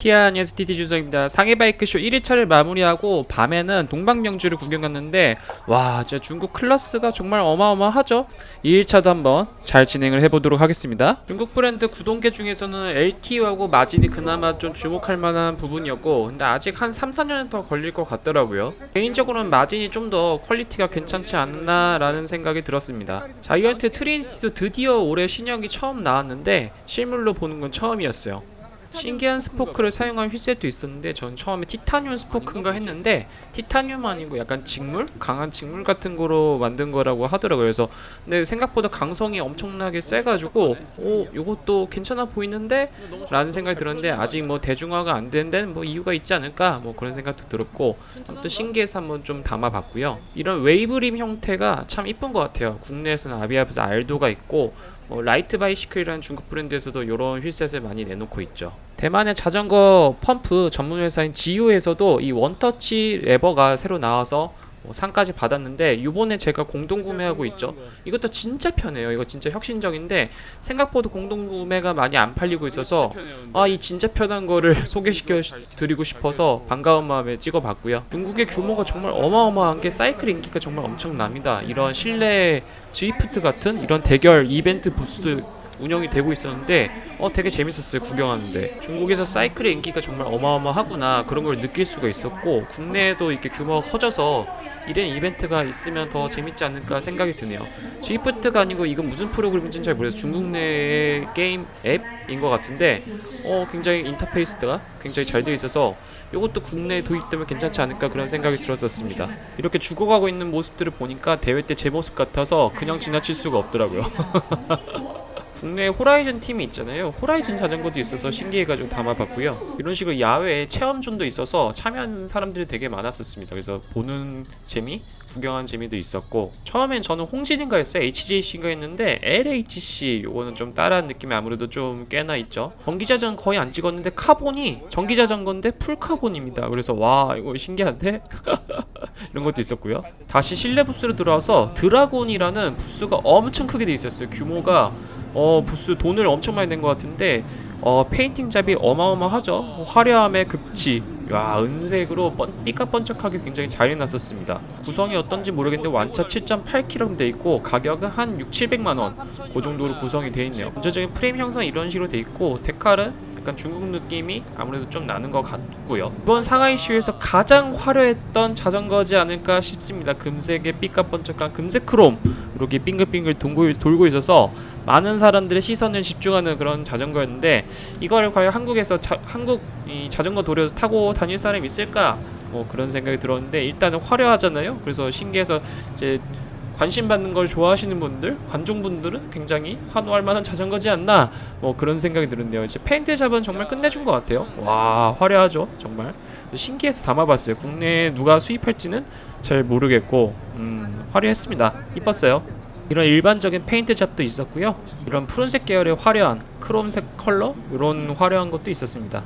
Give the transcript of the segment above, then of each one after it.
티아 안녕하세요 TT 준성입니다. 상해 바이크쇼 1일차를 마무리하고 밤에는 동방명주를 구경 갔는데 와 진짜 중국 클래스가 정말 어마어마하죠? 2일차도 한번 잘 진행을 해보도록 하겠습니다. 중국 브랜드 구동계 중에서는 LTU하고 마진이 그나마 좀 주목할 만한 부분이었고 근데 아직 한 3, 4년은 더 걸릴 것 같더라고요. 개인적으로는 마진이 좀 더 퀄리티가 괜찮지 않나 라는 생각이 들었습니다. 자이언트 트리니티도 드디어 올해 신형이 처음 나왔는데 실물로 보는 건 처음이었어요 신기한 스포크를 사용한 휠셋도 있었는데 전 처음에 티타늄 스포크인가 했는데 티타늄 아니고 약간 직물? 강한 직물 같은 거로 만든 거라고 하더라고요. 그래서 근데 생각보다 강성이 엄청나게 세가지고 오 요것도 괜찮아 보이는데 라는 생각이 들었는데 아직 뭐 대중화가 안 된 데는 뭐 이유가 있지 않을까 뭐 그런 생각도 들었고 아무튼 신기해서 한번 좀 담아봤고요. 이런 웨이브림 형태가 참 이쁜 것 같아요. 국내에서는 아비아에서 알도가 있고 뭐 라이트 바이시클이라는 중국 브랜드에서도 이런 휠셋을 많이 내놓고 있죠. 대만의 자전거 펌프 전문 회사인 지유에서도 이 원터치 레버가 새로 나와서 뭐 상까지 받았는데 요번에 제가 공동 구매하고 있죠. 이것도 진짜 편해요. 이거 진짜 혁신적인데 생각보다 공동 구매가 많이 안 팔리고 있어서 아 이 진짜 편한 거를 소개시켜 시- 드리고 싶어서 반가운 마음에 찍어봤고요. 중국의 규모가 정말 어마어마한 게 사이클 인기가 정말 엄청납니다. 이런 실내 드리프트 같은 이런 대결 이벤트 부스도 운영이 되고 있었는데 어 되게 재밌었어요 구경하는데. 중국에서 사이클의 인기가 정말 어마어마하구나 그런 걸 느낄 수가 있었고 국내에도 이렇게 규모가 커져서 이런 이벤트가 있으면 더 재밌지 않을까 생각이 드네요. 드리프트가 아니고 이건 무슨 프로그램인지는 잘 모르겠어요 중국 내의 게임 앱인 것 같은데 어 굉장히 인터페이스가 굉장히 잘 되어 있어서 이것도 국내에 도입되면 괜찮지 않을까 그런 생각이 들었었습니다. 이렇게 죽어가고 있는 모습들을 보니까 대회 때 제 모습 같아서 그냥 지나칠 수가 없더라고요 국내 호라이즌 팀이 있잖아요. 호라이즌 자전거도 있어서 신기해가지고 담아봤고요. 이런 식으로 야외에 체험존도 있어서 참여하는 사람들이 되게 많았었습니다. 그래서 보는 재미, 구경하는 재미도 있었고 처음엔 저는 홍진인가 했어요. HJC인가 했는데 LHC 요거는 좀 따라한 느낌이 아무래도 좀 꽤나 있죠. 전기자전거 거의 안 찍었는데 카본이 전기자전거인데 풀카본입니다. 그래서 와 이거 신기한데? 이런 것도 있었고요. 다시 실내 부스로 들어와서 드라곤이라는 부스가 엄청 크게 돼 있었어요. 규모가 어 부스 돈을 엄청 많이 낸 것 같은데 어 페인팅 잡이 어마어마하죠. 화려함의 극치. 야 은색으로 번, 삐까번쩍하게 굉장히 잘 해놨었습니다. 구성이 어떤지 모르겠는데 완차 7.8kg 돼 있고 가격은 한 6, 700만 원. 그 정도로 구성이 돼 있네요. 전체적인 프레임 형상 이런 식으로 돼 있고 데칼은 약간 중국 느낌이 아무래도 좀 나는 것 같고요. 이번 상하이 시위에서 가장 화려했던 자전거지 않을까 싶습니다. 금색의 삐까번쩍한 금색 크롬 이렇게 빙글빙글 돌고 있어서 많은 사람들의 시선을 집중하는 그런 자전거였는데 이걸 과연 한국에서 자, 한국 이 자전거 도로에서 타고 다닐 사람이 있을까? 뭐 그런 생각이 들었는데 일단은 화려하잖아요. 그래서 신기해서 이제 관심 받는 걸 좋아하시는 분들, 관종분들은 굉장히 환호할 만한 자전거지 않나? 뭐 그런 생각이 드는데요. 이제 페인트 잡은 정말 끝내준 것 같아요. 와 화려하죠, 정말. 신기해서 담아봤어요. 국내에 누가 수입할지는 잘 모르겠고, 음, 화려했습니다. 이뻤어요. 이런 일반적인 페인트 잡도 있었고요. 이런 푸른색 계열의 화려한 크롬색 컬러 이런 화려한 것도 있었습니다.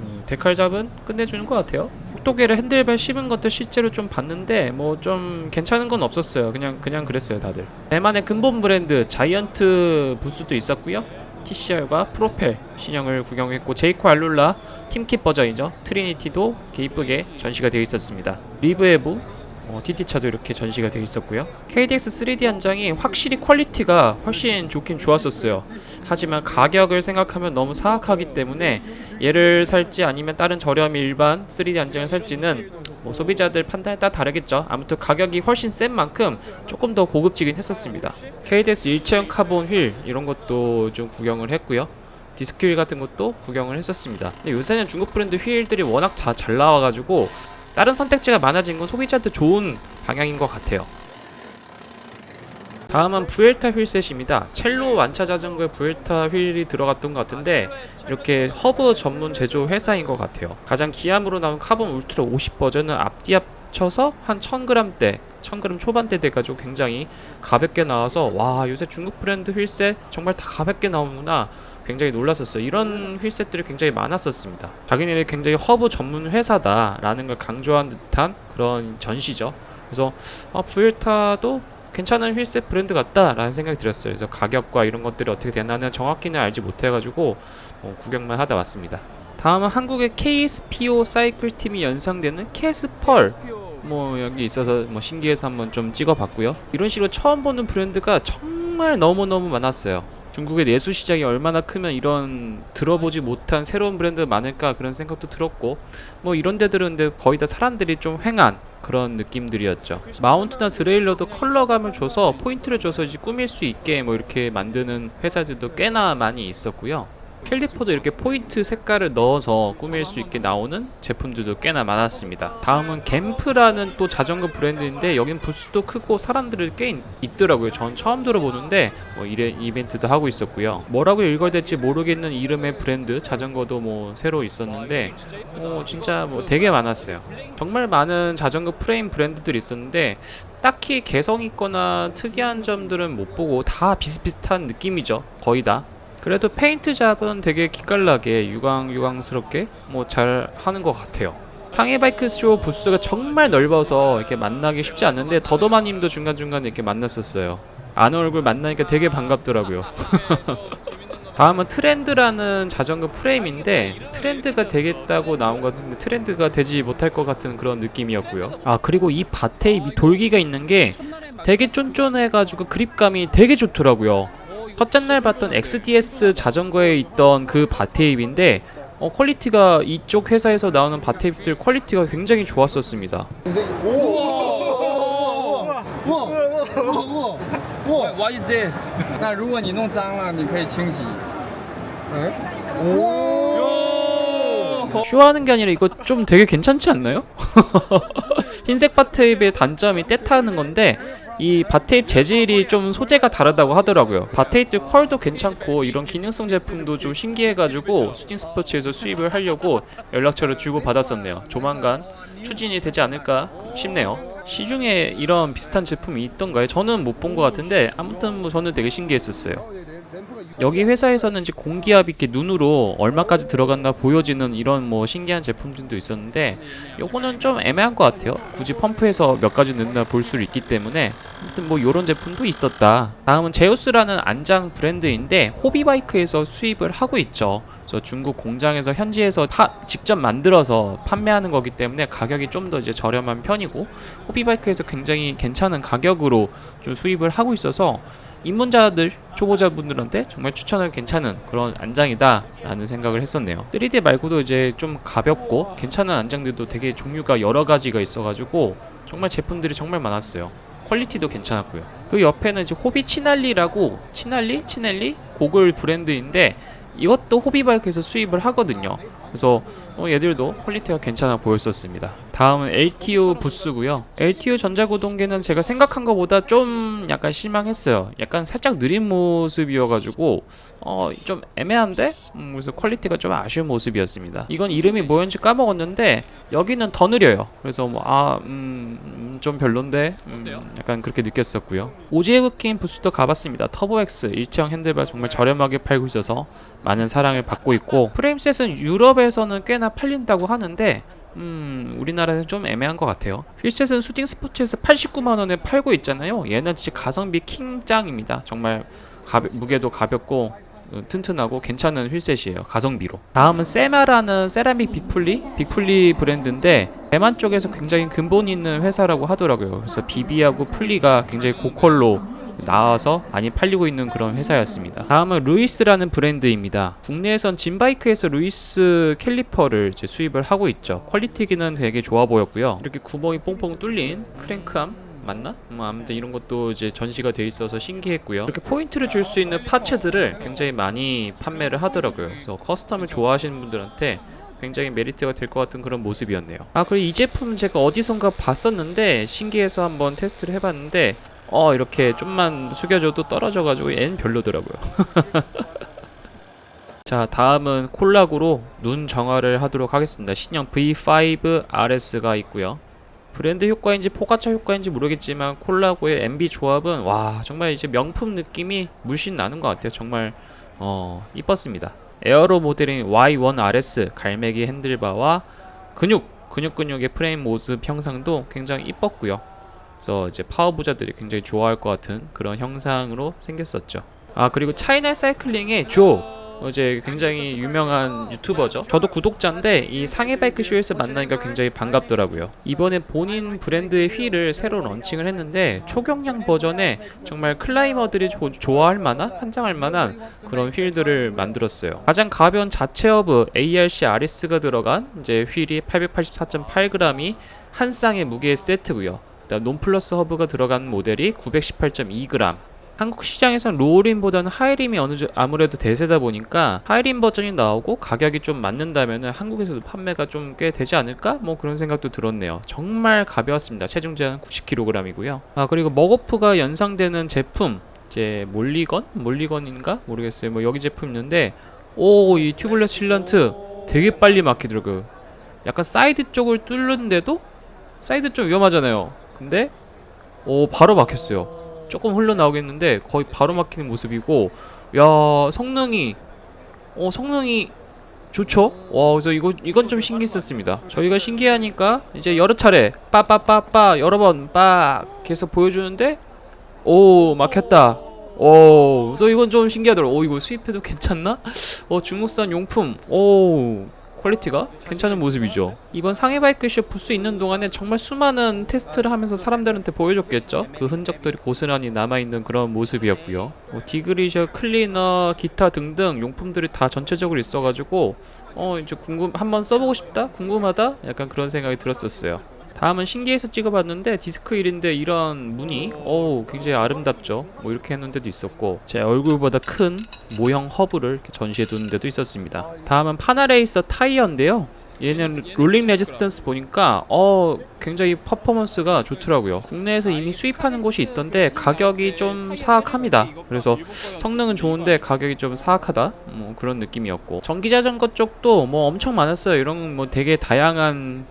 음, 데칼 잡은 끝내주는 것 같아요. 속도계를 핸들발 씹은 것도 실제로 좀 봤는데 뭐 좀 괜찮은 건 없었어요. 그냥 그냥 그랬어요 다들. 대만의 근본 브랜드 자이언트 부스도 있었고요. TCR과 프로펠 신형을 구경했고 제이코 알룰라 팀킷 버전이죠. 트리니티도 이쁘게 전시가 되어 있었습니다. 리브에브 어, TT차도 이렇게 전시가 되어 있었고요. KDX 3D 한 장이 확실히 퀄리티가 훨씬 좋긴 좋았었어요. 하지만 가격을 생각하면 너무 사악하기 때문에 얘를 살지 아니면 다른 저렴이 일반 3D 안장을 살지는 뭐 소비자들 판단에 따라 다르겠죠. 아무튼 가격이 훨씬 센 만큼 조금 더 고급지긴 했었습니다. KDS 일체형 카본 휠 이런 것도 좀 구경을 했고요. 디스크 휠 같은 것도 구경을 했었습니다. 근데 요새는 중국 브랜드 휠들이 워낙 다 잘 나와가지고 다른 선택지가 많아진 건 소비자한테 좋은 방향인 것 같아요. 다음은 부엘타 휠셋입니다. 첼로 완차 자전거에 부엘타 휠이 들어갔던 것 같은데 이렇게 허브 전문 제조 회사인 것 같아요. 가장 기암으로 나온 카본 울트라 50 버전은 앞뒤 합쳐서 한 1000g대, 1000g 초반대 돼가지고 굉장히 가볍게 나와서 와 요새 중국 브랜드 휠셋 정말 다 가볍게 나오는구나 굉장히 놀랐었어요. 이런 휠셋들이 굉장히 많았었습니다. 자기네들이 굉장히 허브 전문 회사다라는 걸 강조한 듯한 그런 전시죠. 그래서 아, 부엘타도 괜찮은 휠셋 브랜드 같다라는 생각이 들었어요. 그래서 가격과 이런 것들이 어떻게 되나는 정확히는 알지 못해가지고 어, 구경만 하다 왔습니다. 다음은 한국의 KSPO 사이클 팀이 연상되는 캐스펄 뭐 여기 있어서 뭐 신기해서 한번 좀 찍어봤고요. 이런 식으로 처음 보는 브랜드가 정말 너무 너무 많았어요. 중국의 내수 시장이 얼마나 크면 이런 들어보지 못한 새로운 브랜드가 많을까 그런 생각도 들었고 뭐 이런 데들은 근데 거의 다 사람들이 좀 횡한 그런 느낌들이었죠. 마운트나 드레일러도 컬러감을 줘서 포인트를 줘서 이제 꾸밀 수 있게 뭐 이렇게 만드는 회사들도 꽤나 많이 있었고요. 캘리퍼도 이렇게 포인트 색깔을 넣어서 꾸밀 수 있게 나오는 제품들도 꽤나 많았습니다. 다음은 갬프라는 또 자전거 브랜드인데 여긴 부스도 크고 사람들이 꽤 있- 있더라고요. 전 처음 들어보는데 뭐 이래 이벤트도 하고 있었고요. 뭐라고 읽어야 될지 모르겠는 이름의 브랜드 자전거도 뭐 새로 있었는데 어 진짜 뭐 되게 많았어요. 정말 많은 자전거 프레임 브랜드들이 있었는데 딱히 개성 있거나 특이한 점들은 못 보고 다 비슷비슷한 느낌이죠. 거의 다. 그래도 페인트 잡은 되게 기깔나게 유광 유광스럽게 뭐 잘 하는 것 같아요. 상해 바이크 쇼 부스가 정말 넓어서 이렇게 만나기 쉽지 않는데 더더마님도 중간중간 이렇게 만났었어요. 아는 얼굴 만나니까 되게 반갑더라고요. 다음은 트렌드라는 자전거 프레임인데 트렌드가 되겠다고 나온 것 같은데 트렌드가 되지 못할 것 같은 그런 느낌이었고요. 아 그리고 이 밭에 이 돌기가 있는 게 되게 쫀쫀해가지고 그립감이 되게 좋더라고요. 첫째 날 봤던 XDS 자전거에 있던 그 바테입인데 어, 퀄리티가 이쪽 회사에서 나오는 바테입들 퀄리티가 굉장히 좋았었습니다.哇 What is this？那如果你弄脏了，你可以清洗。 쇼하는 게 아니라 이거 좀 되게 괜찮지 않나요? 흰색 바테입의 단점이 때 타는 건데 이 바테입 재질이 좀 소재가 다르다고 하더라고요. 바테입들 컬도 괜찮고 이런 기능성 제품도 좀 신기해가지고 수진 스포츠에서 수입을 하려고 연락처를 주고 받았었네요. 조만간 추진이 되지 않을까 싶네요. 시중에 이런 비슷한 제품이 있던가요? 저는 못 본 것 같은데 아무튼 뭐 저는 되게 신기했었어요. 여기 회사에서는 이제 공기압 있게 눈으로 얼마까지 들어갔나 보여지는 이런 뭐 신기한 제품들도 있었는데 요거는 좀 애매한 것 같아요. 굳이 펌프에서 몇 가지 넣나 볼 수 있기 때문에 아무튼 뭐 요런 제품도 있었다. 다음은 제우스라는 안장 브랜드인데 호비바이크에서 수입을 하고 있죠. 그래서 중국 공장에서 현지에서 파- 직접 만들어서 판매하는 거기 때문에 가격이 좀 더 이제 저렴한 편이고 호비바이크에서 굉장히 괜찮은 가격으로 좀 수입을 하고 있어서 입문자들 초보자분들한테 정말 추천할 괜찮은 그런 안장이다 라는 생각을 했었네요. 3D 말고도 이제 좀 가볍고 괜찮은 안장들도 되게 종류가 여러 가지가 있어가지고 정말 제품들이 정말 많았어요. 퀄리티도 괜찮았고요. 그 옆에는 이제 호비 치날리라고 치날리 치넬리 고글 브랜드인데 이것도 호비바이크에서 수입을 하거든요. 그래서 어, 얘들도 퀄리티가 괜찮아 보였었습니다. 다음은 LTO 부스고요. LTO 전자구동계는 제가 생각한 것보다 좀 약간 실망했어요. 약간 살짝 느린 모습이어가지고 어, 좀 애매한데? 음, 그래서 퀄리티가 좀 아쉬운 모습이었습니다. 이건 이름이 뭐였는지 까먹었는데 여기는 더 느려요. 그래서 뭐 아, 음, 음, 좀 별론데? 음, 약간 그렇게 느꼈었고요. 오지에브킨 부스도 가봤습니다. 터보엑스 일체형 핸들바 정말 저렴하게 팔고 있어서 많은 사랑을 받고 있고 프레임셋은 유럽에서는 꽤나 팔린다고 하는데 음 우리나라는 좀 애매한 것 같아요. 휠셋은 수딩 스포츠에서 89만원에 팔고 있잖아요. 얘는 진짜 가성비 킹짱입니다. 정말 가벼, 무게도 가볍고 어, 튼튼하고 괜찮은 휠셋이에요. 가성비로. 다음은 세마라는 세라믹 빅플리? 빅플리 브랜드인데 대만 쪽에서 굉장히 근본 있는 회사라고 하더라고요. 그래서 비비하고 플리가 굉장히 고퀄로 나와서 많이 팔리고 있는 그런 회사였습니다. 다음은 루이스라는 브랜드입니다. 국내에선 진바이크에서 루이스 캘리퍼를 수입을 하고 있죠. 퀄리티기는 되게 좋아 보였고요. 이렇게 구멍이 뽕뽕 뚫린 크랭크암 맞나? 뭐 아무튼 이런 것도 이제 전시가 돼 있어서 신기했고요. 이렇게 포인트를 줄 수 있는 파츠들을 굉장히 많이 판매를 하더라고요. 그래서 커스텀을 좋아하시는 분들한테 굉장히 메리트가 될 것 같은 그런 모습이었네요. 아 그리고 이 제품 제가 어디선가 봤었는데 신기해서 한번 테스트를 해봤는데 어 이렇게 좀만 숙여줘도 떨어져가지고 얘는 별로더라고요. 자 다음은 콜락으로 눈 정화를 하도록 하겠습니다. 신형 V5 RS가 있고요. 브랜드 효과인지 포가차 효과인지 모르겠지만 콜라고의 MB 조합은 와 정말 이제 명품 느낌이 물씬 나는 것 같아요. 정말 어 이뻤습니다. 에어로 모델인 Y1 RS 갈매기 핸들바와 근육 근육 근육의 프레임 모습 형상도 굉장히 이뻤고요. 그래서 이제 파워 부자들이 굉장히 좋아할 것 같은 그런 형상으로 생겼었죠. 아 그리고 차이나 사이클링의 조 이제 굉장히 유명한 유튜버죠. 저도 구독자인데 이 상해 바이크 쇼에서 만나니까 굉장히 반갑더라고요. 이번에 본인 브랜드의 휠을 새로 런칭을 했는데 초경량 버전에 정말 클라이머들이 조- 좋아할 만한 환장할 만한 그런 휠들을 만들었어요. 가장 가벼운 자체 허브 ARC RS가 들어간 이제 휠이 884.8g이 한 쌍의 무게의 세트고요. 그다음 논플러스 허브가 들어간 모델이 918.2g. 한국 시장에선 로우림보다는 하이림이 어느 정 아무래도 대세다 보니까 하이림 버전이 나오고 가격이 좀 맞는다면은 한국에서도 판매가 좀 꽤 되지 않을까? 뭐 그런 생각도 들었네요. 정말 가벼웠습니다. 체중 제한 90kg이고요. 아 그리고 머거프가 연상되는 제품 이제 몰리건 몰리건인가 모르겠어요. 뭐 여기 제품 있는데 오 이 튜블레스 실런트 되게 빨리 막히더라고요. 약간 사이드 쪽을 뚫는데도 사이드 좀 위험하잖아요. 근데 오 바로 막혔어요. 조금 흘러나오겠는데 거의 바로 막히는 모습이고 야 성능이 어 성능이 좋죠? 와 그래서 이거 이건 좀 신기 했었습니다. 저희가 신기하니까 이제 여러 차례 빠빠빠빠 여러 번빠 계속 보여주는데 오 막혔다. 오 그래서 이건 좀 신기하더라고. 오 이거 수입해도 괜찮나? 어 중국산 용품 오 퀄리티가 괜찮은 모습이죠. 이번 상해 바이크쇼 부스 있는 동안에 정말 수많은 테스트를 하면서 사람들한테 보여줬겠죠. 그 흔적들이 고스란히 남아있는 그런 모습이었고요. 뭐 디그리셔, 클리너, 기타 등등 용품들이 다 전체적으로 있어가지고 어 이제 궁금 한번 써보고 싶다, 궁금하다, 약간 그런 생각이 들었었어요. 다음은 신기해서 찍어봤는데 디스크 1인데 이런 무늬 어우 굉장히 아름답죠. 뭐 이렇게 했는 데도 있었고 제 얼굴보다 큰 모형 허브를 전시해 두는 데도 있었습니다. 다음은 파나레이서 타이어인데요. 얘는 롤링 레지스턴스 보니까 어 굉장히 퍼포먼스가 좋더라고요. 국내에서 이미 수입하는 곳이 있던데 가격이 좀 사악합니다. 그래서 성능은 좋은데 가격이 좀 사악하다? 뭐 그런 느낌이었고. 전기자전거 쪽도 뭐 엄청 많았어요. 이런 뭐 되게 다양한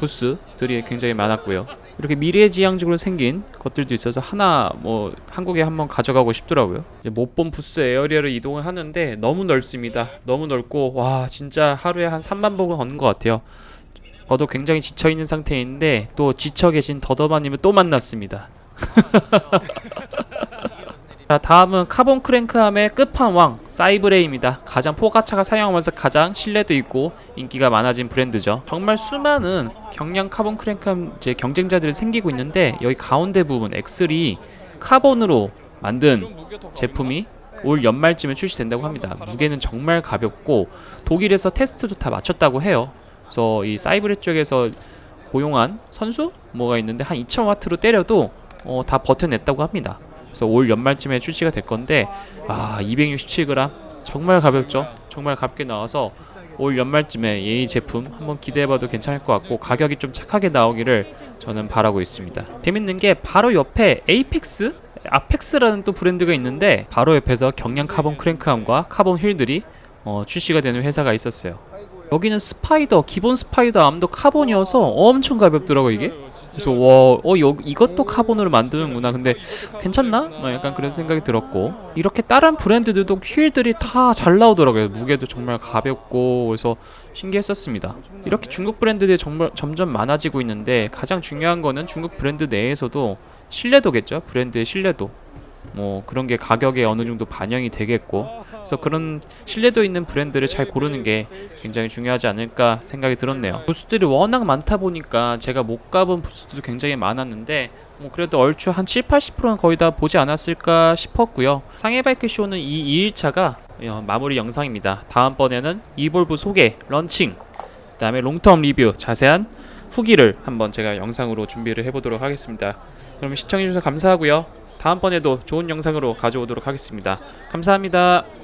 부스들이 굉장히 많았고요. 이렇게 미래지향적으로 생긴 것들도 있어서 하나 뭐 한국에 한번 가져가고 싶더라고요. 못 본 부스 에어리어를 이동을 하는데 너무 넓습니다. 너무 넓고 와 진짜 하루에 한 3만 복은 얻는 것 같아요. 저도 굉장히 지쳐 있는 상태인데 또 지쳐 계신 더더마님을 또 만났습니다. 자 다음은 카본 크랭크함의 끝판왕 사이브레이입니다. 가장 포가차가 사용하면서 가장 신뢰도 있고 인기가 많아진 브랜드죠. 정말 수많은 경량 카본 크랭크함 이제 경쟁자들이 생기고 있는데 여기 가운데 부분 엑슬이 카본으로 만든 제품이 올 연말쯤에 출시된다고 합니다. 무게는 정말 가볍고 독일에서 테스트도 다 마쳤다고 해요. 그래서 이 사이브레 쪽에서 고용한 선수 뭐가 있는데 한 2,000와트로 때려도 어, 다 버텨냈다고 합니다. 그래서 올 연말쯤에 출시가 될 건데 아 267g 정말 가볍죠? 정말 가볍게 나와서 올 연말쯤에 이 제품 한번 기대해봐도 괜찮을 것 같고 가격이 좀 착하게 나오기를 저는 바라고 있습니다. 재밌는 게 바로 옆에 에이펙스 아펙스라는 또 브랜드가 있는데 바로 옆에서 경량 카본 크랭크함과 카본 휠들이 어, 출시가 되는 회사가 있었어요 여기는 스파이더 기본 스파이더 암도 카본이어서 엄청 가볍더라고 이게 그래서 와, 어, 여, 이것도 카본으로 만드는구나. 근데 괜찮나? 뭐 약간 그런 생각이 들었고 이렇게 다른 브랜드들도 휠들이 다 잘 나오더라고요. 무게도 정말 가볍고 그래서 신기했었습니다. 이렇게 중국 브랜드들이 정말 점점 많아지고 있는데 가장 중요한 거는 중국 브랜드 내에서도 신뢰도겠죠. 브랜드의 신뢰도. 뭐 그런 게 가격에 어느 정도 반영이 되겠고 그래서 그런 신뢰도 있는 브랜드를 잘 고르는 게 굉장히 중요하지 않을까 생각이 들었네요. 부스들이 워낙 많다 보니까 제가 못 가본 부스들도 굉장히 많았는데 뭐 그래도 얼추 한 7, 80%는 거의 다 보지 않았을까 싶었고요. 상해 바이크 쇼는 이 2일차가 마무리 영상입니다. 다음번에는 이볼브 소개, 런칭, 그 다음에 롱텀 리뷰, 자세한 후기를 한번 제가 영상으로 준비를 해보도록 하겠습니다. 그럼 시청해주셔서 감사하고요. 다음번에도 좋은 영상으로 가져오도록 하겠습니다. 감사합니다.